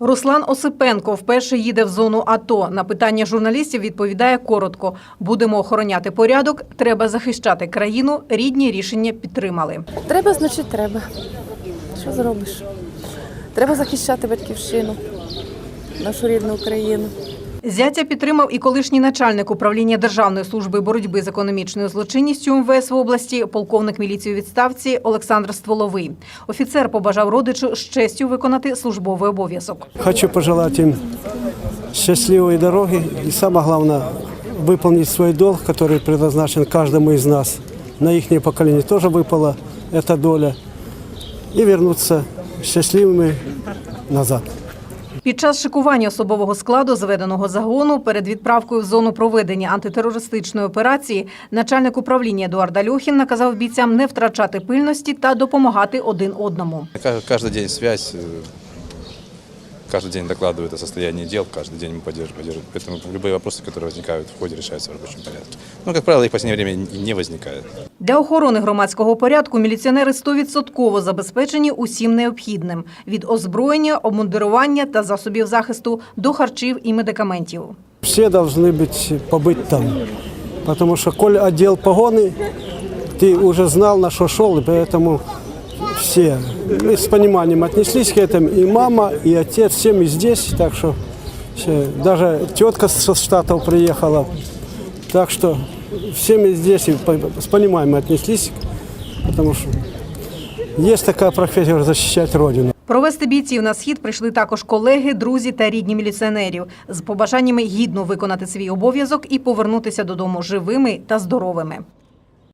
Руслан Осипенко вперше їде в зону АТО. На питання журналістів відповідає коротко: будемо охороняти порядок, треба захищати країну. Рідні рішення підтримали. Треба, значить, треба. Що зробиш? Треба захищати батьківщину, нашу рідну Україну. Зятя підтримав і колишній начальник управління Державної служби боротьби з економічною злочинністю МВС в області, полковник міліції у відставці Олександр Стволовий. Офіцер побажав родичу з честю виконати службовий обов'язок. Хочу пожелать им счастливой дороги и самое главное выполнить свой долг, который предназначен каждому из нас. На их поколение тоже выпала эта доля и вернуться счастливыми назад. Під час шикування особового складу зведеного загону перед відправкою в зону проведення антитерористичної операції начальник управління Едуард Альохін наказав бійцям не втрачати пильності та допомагати один одному. Ка- Каждый день связь, э, каждый день докладывают о состоянии дел, каждый день мы поддерживаем, поддерживаем. Поэтому любые вопросы, которые возникают в ходе, решаются в рабочем порядке. Ну, как правило, их в последнее время и не возникает. Для охорони громадського порядку міліціонери 100% забезпечені усім необхідним – від озброєння, обмундирування та засобів захисту до харчів і медикаментів. Все должны быть, побыть там. Потому что, коль отдел погоны, ты уже знал, на что шел, и поэтому все мы с пониманием отнеслись к этому. И мама, и отец, все мы здесь. Так что все, даже тетка со Штатов приехала. Так что все мы здесь с пониманием отнеслись, потому что есть такая профессия защищать Родину. Провести бійців на схід прийшли також колеги, друзі та рідні міліціонерів з побажаннями гідно виконати свій обов'язок і повернутися додому живими та здоровими.